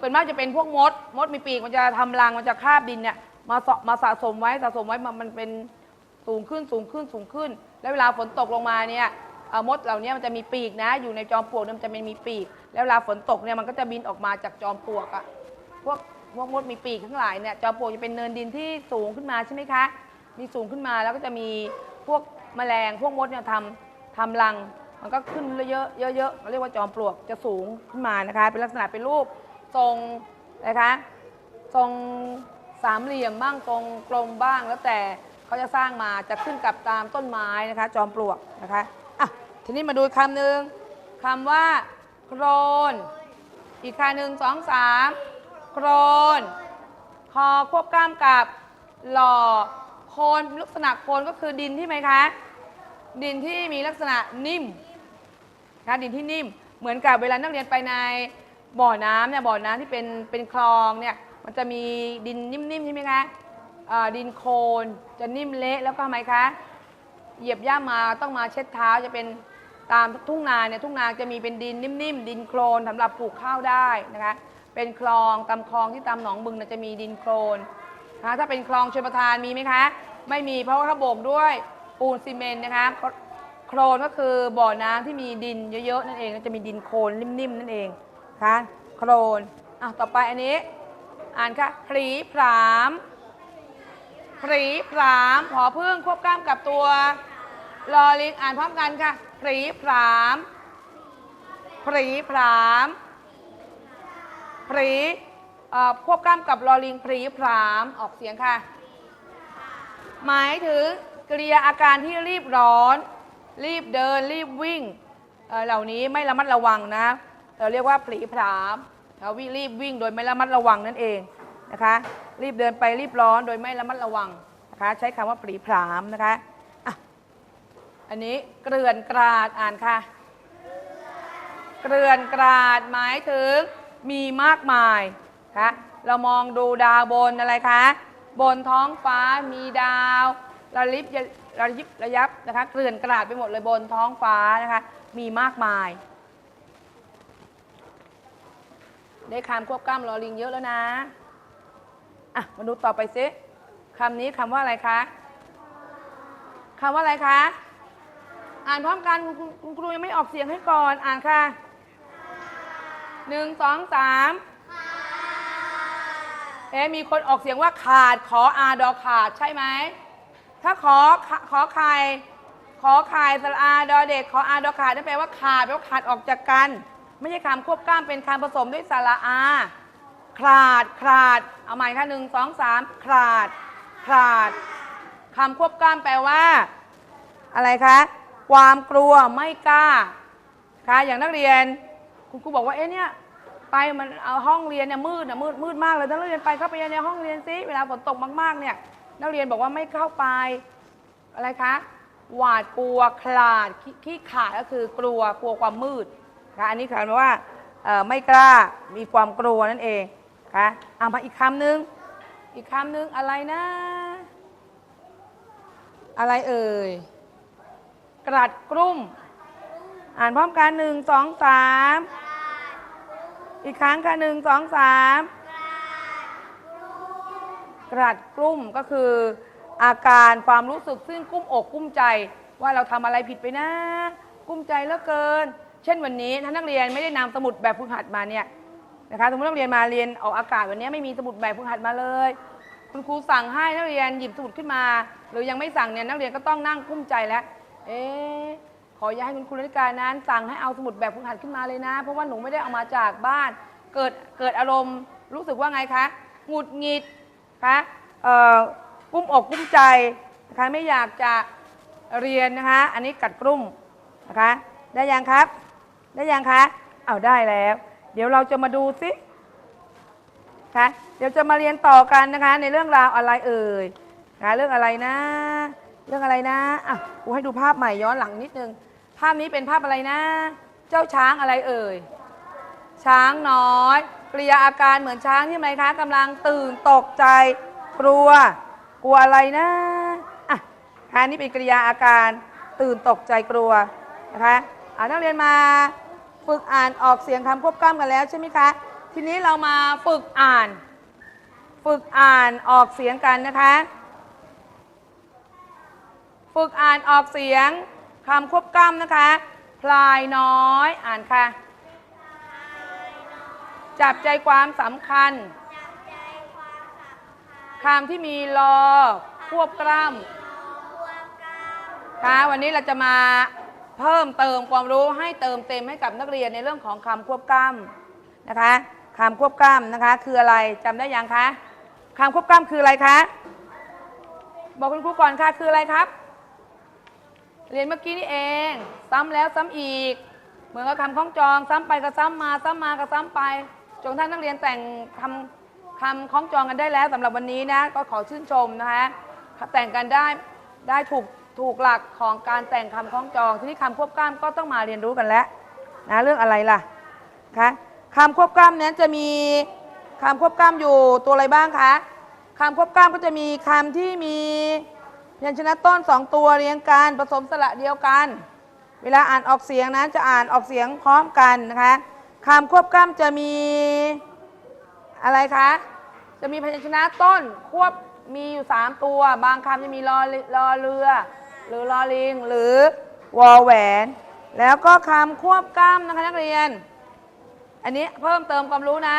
เป็นมากจะเป็นพวกมด มดมีปีกมันจะทำรังมันจะคาบดินเนี่ยมาสะมาสะสมไว้สะสมไว้มันมันเป็นสูงขึ้นสูงขึ้นสูงขึ้น แล้วเวลาฝนตกลงมาเนี่ยมดเหล่านี้มันจะมีปีกนะ อยู่ในจอมปลวกมันจะมีปีก แล้วเวลาฝนตกเนี่ยมันก็จะบินออกมาจากจอมปลวกอะพวกพวกมดมีปีกทั้งหลายเนี่ยจอมปลวกจะเป็นเนินดินที่สูงขึ้นมาใช่ไหมคะ มีสูงขึ้นมาแล้วก็จะมีพวกแมลงพวกมดเนี่ยทำทำรัง มันก็ขึ้นเยอะๆเยอะเราเรียกว่าจอมปลวกจะสูงขึ้นมานะคะ เป็นลักษณะเป็นรูป ทรงนะคะทรงสามเหลี่ยมบ้างทรงกลมบ้างแล้วแต่เขาจะสร้างมาจะขึ้นกับตามต้นไม้นะคะ จอมปลวกนะคะอะทีนี้มาดูคำหนึ่งคำว่าโครน อีกคำหนึ่งสองสามโครนคอควบกล้ามกับหล่อโคนลักษณะโคนก็คือดินที่ไหมคะ ดินที่มีลักษณะนิ่มนะดินที่นิ่ม เหมือนกับเวลานักเรียนไปใน บ่อน้ำเนี่ยบ่อน้ำที่เป็นเป็นคลองเนี่ยมันจะมีดินนิ่มๆใช่ไหมคะอ่าดินโคลนจะนิ่มเละแล้วก็ทำไมคะเหยียบย่ามาต้องมาเช็ดเท้าจะเป็นตามทุ่งนาเนี่ยทุ่งนาจะมีเป็นดินนิ่มๆดินโคลนสำหรับปลูกข้าวได้นะคะเป็นคลองตามคลองที่ตามหนองบึงเนี่ยจะมีดินโคลนนะคะถ้าเป็นคลองชลประทานมีไหมคะไม่มีเพราะว่าเขาโบกด้วยปูนซีเมนต์นะคะโคลนก็คือบ่อน้ำที่มีดินเยอะๆนั่นเองจะมีดินโคลนนิ่มๆนั่นเอง คะโคลนอะต่อไปอันนี้ อ่านค่ะพรีพรามพรีพรามพอพึ่งควบกล้ามกับตัวลอลิงอ่านพร้อมกันค่ะพรีพรามพรีพรามพรีควบกล้ามกับลอลิงพรีพรามออกเสียงค่ะ หมายถึงกริยาอาการที่รีบร้อน รีบเดิน รีบวิ่งเหล่านี้ไม่ระมัดระวังนะ เราเรียกว่าผลีผลามเราวิรีบวิ่งโดยไม่ระมัดระวังนั่นเองนะคะ รีบเดินไปรีบร้อนโดยไม่ระมัดระวังนะคะ ใช้คำว่าผลีผลามนะคะอะอันนี้เกลื่อนกราดอ่านค่ะ เกลื่อนกราดหมายถึงมีมากมายคะเรามองดูดาวบนอะไรคะ บนท้องฟ้ามีดาวระลิบระยิบระยับนะคะเกลื่อนกราดไปหมดเลยบนท้องฟ้านะคะ มีมากมาย ได้คำควบกล้ามลอลิงเยอะแล้วนะ อะ มาดูต่อไปซิคำนี้คำว่าอะไรคะคำว่าอะไรคะ อ่านพร้อมกันคุณคุณครูยังไม่ออกเสียงให้ก่อน อ่านค่ะหนึ่งสองสามเอ๊มีคนออกเสียงว่าขาด ขออาดอขาดใช่ไหม ถ้าขอขอไข่ขอไข่สระอาดอเด็ก ขออาดอขาดนั่นแปลว่าขาดแปลว่าขาดออกจากกัน ไม่ใช่คำควบกล้ามเป็นคำผสมด้วยสระอาขาดขาด เอาใหม่ค่ะหนึ่งสองสามขาดขาดคำควบกล้ามแปลว่า อะไรคะความกลัวไม่กล้าค่ะอย่างนักเรียน คุณครูบอกว่าเอ๊ะเนี่ยไปมันเอาห้องเรียนเนี่ยมืดนะมืดมืดมากเลยนักเรียนไปเข้าไปในห้องเรียนซิเวลาฝนตกมากๆ เนี่ย นักเรียนบอกว่าไม่เข้าไป อะไรคะหวาดกลัวคลาดขี้ขี้ขาดก็คือกลัวกลัวความมืด ค่ะอันนี้คือคำว่าเอ่อไม่กล้ามีความกลัวนั่นเองค่ะเอามาอีกคำหนึ่งอีกคำหนึ่งอะไรนะ อะไรเอ่ยกรัดกรุ่ม อ่านพร้อมกันหนึ่งสองสามอีกครั้งค่ะหนึ่งสองสามกรัดกรุ่มก็คืออาการความรู้สึกซึ่งกุ้มอกกุ้มใจ ว่าเราทำอะไรผิดไปนะ กุ้มใจเหลือเกิน เช่นวันนี้ถ้านักเรียนไม่ได้นำสมุดแบบฝึกหัดมาเนี่ยนะคะสมมตินักเรียนมาเรียนออกอากาศวันนี้ไม่มีสมุดแบบฝึกหัดมาเลย คุณครูสั่งให้นักเรียนหยิบสมุดขึ้นมา หรือยังไม่สั่งเนี่ยนักเรียนก็ต้องนั่งกุ้มใจแล้ว เอ๊ะขออย่าให้คุณครูนิการนั้น สั่งให้เอาสมุดแบบฝึกหัดขึ้นมาเลยนะ เพราะว่าหนูไม่ได้เอามาจากบ้าน เกิดเกิดอารมณ์รู้สึกว่าไงคะหงุดหงิดคะเอ่อกุ้มอกกุ้มใจนะคะไม่อยากจะเรียนนะคะ อันนี้กัดกรุ่มนะคะ ได้ยังครับ ได้ยังคะ เอาได้แล้ว เดี๋ยวเราจะมาดูซิคะเดี๋ยวจะมาเรียนต่อกันนะคะ ในเรื่องราวอะไรเอ่ยนะคะเรื่องอะไรนะ เรื่องอะไรนะอะกูให้ดูภาพใหม่ย้อนหลังนิดนึง ภาพนี้เป็นภาพอะไรนะ เจ้าช้างอะไรเอ่ย ช้างน้อยกริยาอาการเหมือนช้างที่ไหมคะกำลังตื่นตกใจกลัว กลัวอะไรนะอะค่ะนี่เป็นกริยาอาการตื่นตกใจกลัวนะคะอ่านักเรียนมา ฝึกอ่านออกเสียงคำควบกล้ำกันแล้วใช่ไหมคะ ทีนี้เรามาฝึกอ่าน ฝึกอ่านออกเสียงกันนะคะ ฝึกอ่านออกเสียงคำควบกล้ำนะคะ พลายน้อยอ่านค่ะ จับใจความสำคัญคำที่มีรอควบกล้ำค่ะวันนี้เราจะมา เพิ่มเติมความรู้ให้เติมเต็มให้กับนักเรียนในเรื่องของคำควบกล้ำนะคะคำควบกล้ำนะคะ คืออะไรจำได้ยังคะคำควบกล้ำคืออะไรคะบอกคุณครูก่อนค่ะคืออะไรครับ เรียนเมื่อกี้นี่เอง ซ้ำแล้วซ้ำอีก เหมือนกับคำคล้องจอง ซ้ำไปก็ซ้ำมา ซ้ำมาก็ซ้ำไปจนท่านนักเรียนแต่งคำคำคล้องจองกันได้แล้วสำหรับวันนี้นะก็ขอชื่นชมนะคะแต่งกันได้ได้ถูก ถูกหลักของการแต่งคำคล้องจอง ที่นี่คำควบกล้ามก็ต้องมาเรียนรู้กันแล้วนะเรื่องอะไรล่ะคะคำควบกล้ามนั้นจะมีคำควบกล้ามอยู่ตัวอะไรบ้างคะคำควบกล้ามก็จะมีคำที่มีพยัญชนะต้นสองตัวเรียงกันผสมสระเดียวกัน เวลาอ่านออกเสียงนั้นจะอ่านออกเสียงพร้อมกันนะคะคำควบกล้ำจะมีอะไรคะจะมีพยัญชนะต้นควบมีอยู่ 3 ตัว บางคำจะมีรอรอเรือ รือรอลิง หรือวอแหวน แล้วก็คำควบกล้ำนะคะนักเรียน อันนี้เพิ่มเติมความรู้นะ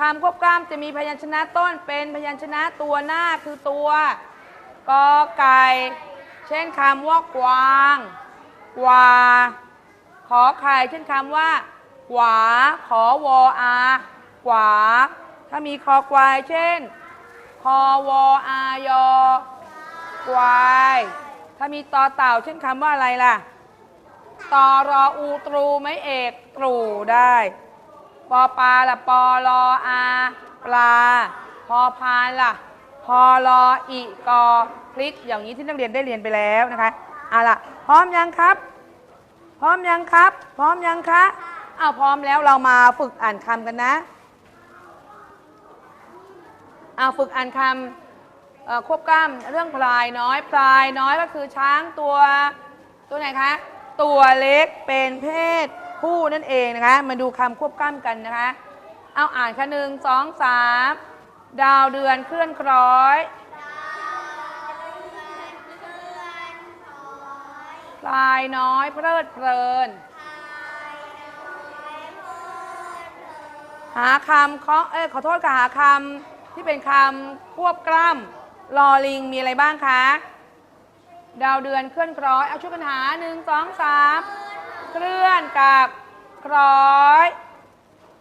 คำควบกล้ำจะมีพยัญชนะต้นเป็นพยัญชนะตัวหน้าคือตัวกอไก่เช่นคำว่ากวางกวาขอไข่เช่นคำว่าขวาขอวออาขวา ถ้ามีคอควายเช่น คอวออายอควาย ถ้ามีตอเต่า เช่นคำว่าอะไรล่ะตอรออูตรูไม่เอกตรูได้ ปอปลาล่ะปอลออาปลา พอพานล่ะ พอลออีกอพลิกอย่างนี้ที่นักเรียนได้เรียนไปแล้วนะคะเอาล่ะ พร้อมยังครับ พร้อมยังครับ พร้อมยังคะอ้าพร้อมแล้วเรามาฝึกอ่านคำกันนะเอาฝึกอ่านคำ เอ่อควบกล้ำเรื่องพลายน้อยพลายน้อยก็คือช้างตัวตัวไหนคะตัวเล็กเป็นเพศผู้นั่นเองนะคะ มาดูคำควบกล้ำกันนะคะ เอาอ่านค่ะหนึ่งสองสามดาวเดือนเคลื่อนคล้อยพลายน้อยเพลิดเพลิน หาคำเคาะเอ้ยขอโทษค่ะหาคำที่เป็นคำควบกล้ำ ลอลิงมีอะไรบ้างคะ ดาวเดือนเคลื่อนคล้อย เอาช่วยกันหาหนึ่งสองสามเคลื่อนกับคล้อย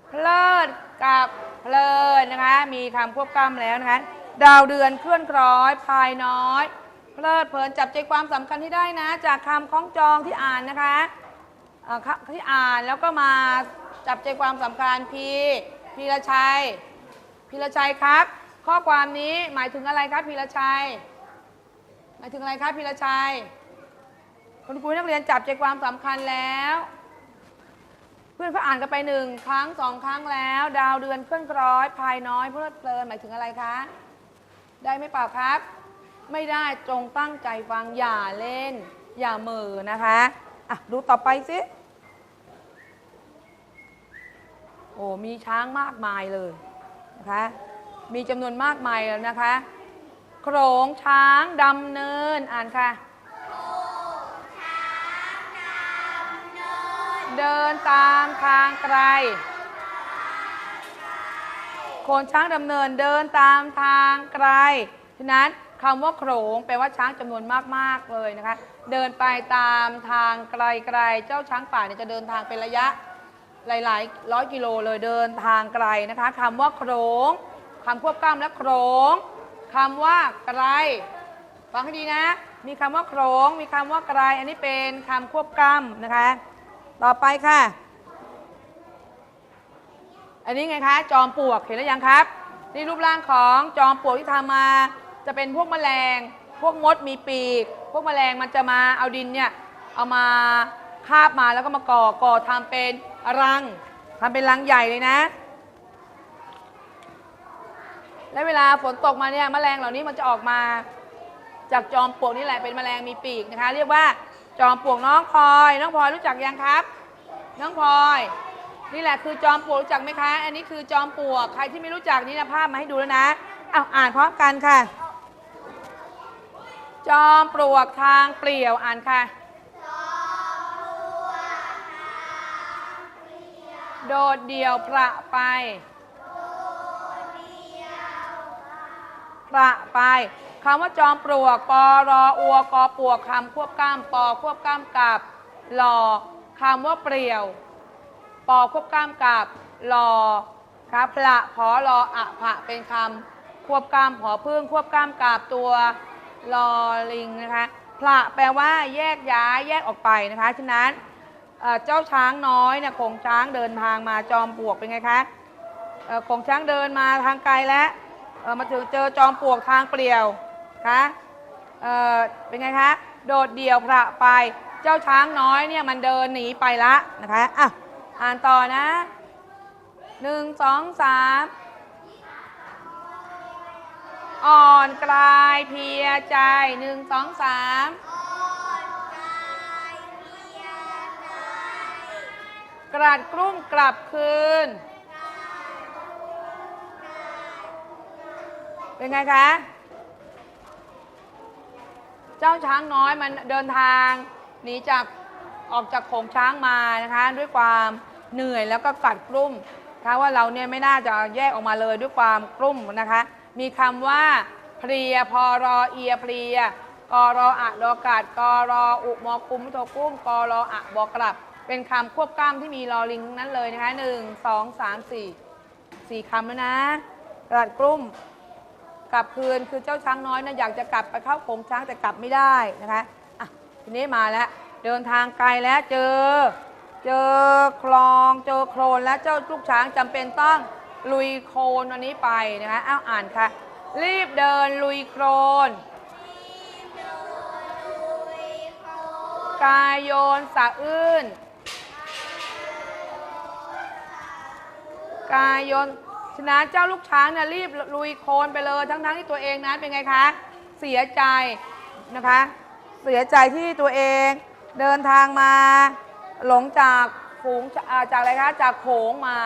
เพลิดกับเพลินนะคะ มีคำควบกล้ำแล้วนะคะ ดาวเดือนเคลื่อนคล้อยพายน้อย เพลิดเพลินจับใจความสำคัญที่ได้นะ จากคำคล้องจองที่อ่านนะคะเอ่อค่ะที่อ่านแล้วก็มาจับใจความสำคัญพีพีรชัยพีรชัยครับ ข้อความนี้หมายถึงอะไรครับพีรชัย หมายถึงอะไรครับพีรชัย คุณครูนักเรียนจับใจความสำคัญแล้ว เพื่อนเขาอ่านกันไปหนึ่งครั้งสองครั้งแล้ว ดาวเดือนเคลื่อนคล้อยพายน้อยเพลิดเพลินหมายถึงอะไรคะ ได้ไหมเปล่าครับ ไม่ได้จงตั้งใจฟังอย่าเล่น อย่าเหมือนะคะอะดูต่อไปสิโอ้มีช้างมากมายเลยนะคะ มีจำนวนมากมายแล้วนะคะ โขลงช้างดำเนิน อ่านค่ะ เดินตามทางไกล โขนช้างดำเนินเดินตามทางไกล ฉะนั้นคำว่าโขลงแปลว่าช้างจำนวนมาก ๆ เลยนะคะ เดินไปตามทางไกลๆ เจ้าช้างป่าเนี่ยจะเดินทางเป็นระยะหลายๆร้อยกิโลเลยเดินทางไกลนะคะคำว่าโขลง คำควบกล้ำและโขลงคำว่าไกลฟังให้ดีนะ มีคำว่าโขลงมีคำว่าไกลอันนี้เป็นคำควบกล้ำนะคะ ต่อไปค่ะ อันนี้ไงคะจอมปลวกเห็นแล้วยังครับ นี่รูปร่างของจอมปลวกที่ทำมา จะเป็นพวกแมลง พวกมดมีปีก พวกแมลงมันจะมาเอาดินเนี่ยเอามาคาบมาแล้วก็มาก่อก่อทำเป็นรังทำเป็นรังใหญ่เลยนะ และเวลาฝนตกมาเนี่ยแมลงเหล่านี้มันจะออกมา จากจอมปลวกนี่แหละเป็นแมลงมีปีกนะคะ เรียกว่าจอมปลวกน้องพลอย น้องพลอยรู้จักยังครับ น้องพลอย นี่แหละคือจอมปลวกรู้จักไหมคะ อันนี้คือจอมปลวกใครที่ไม่รู้จักนี่นะภาพมาให้ดูแล้วนะอ้าอ่านพร้อมกันค่ะ จอมปลวกทางเปลี่ยวอ่านค่ะโดดเดี่ยวประไป ปะไปคำว่าจอมปลวกปอรออัวกอปลวกคำควบกล้ามปอควบกล้ามกับหลอคำว่าเปลี่ยว ปอควบกล้ามกับรอครับพละพอรออะผะเป็นคำควบกล้ามผอพึ่งควบกล้ามกับตัวรอลิงนะคะพละแปลว่าแยกย้ายแยกออกไปนะคะฉะนั้นเจ้าช้างน้อยเนี่ยโขงช้างเดินทางมาจอมปลวกเป็นไงคะเอ่อโขงช้างเดินมาทางไกลแล้ว เอ่อมาถึงเจอจอมปลวกทางเปลี่ยวคะเอ่อเป็นไงคะ โดดเดี่ยวพระไป เจ้าช้างน้อยเนี่ยมันเดินหนีไปละนะคะอะอ่านต่อนะหนึ่งสองสามอ่อนกลายเพลียใจหนึ่งสองสามกรัดกรุ่มกลับคืน เป็นไงคะ เจ้าช้างน้อยมันเดินทางหนีจากออกจากโขงช้างมานะคะ ด้วยความเหนื่อยแล้วก็กัดกลุ่มคะว่าเราเนี่ยไม่น่าจะแยกออกมาเลยด้วยความกลุ่มนะคะ มีคำว่าเพลียพอรอเอียเพลียกรออะดอกาดกรออุมอกุมโทกุ้มกรออะบอกลับ เป็นคำควบกล้ามที่มีรอลิงทั้งนั้นเลยนะคะหนึ่งสองสามสี่สี่คำแล้วนะกัดกลุ่ม กลับคืนคือเจ้าช้างน้อยนะอยากจะกลับไปเข้าโขงช้างแต่กลับไม่ได้นะคะอะทีนี้มาแล้วเดินทางไกลแล้วเจอ เจอคลองเจอโคลนแล้วเจ้าลูกช้างจำเป็นต้องลุยโคลนอันนี้ไปนะคะอ้าวอ่านค่ะ รีบเดินลุยโคลนกายโยนสะอื้นกายโยน ฉะนั้นเจ้าลูกช้างเนี่ยรีบลุยโคลนไปเลย ทั้งๆที่ตัวเองนั้นเป็นไงคะ เสียใจนะคะ เสียใจที่ตัวเองเดินทางมาหลงจากฝูงอ่าจากอะไรคะจากโขงมา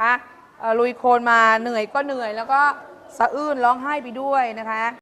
คะเอ่อลุยโคลนมาเหนื่อยก็เหนื่อย แล้วก็สะอื้นร้องไห้ไปด้วยนะคะ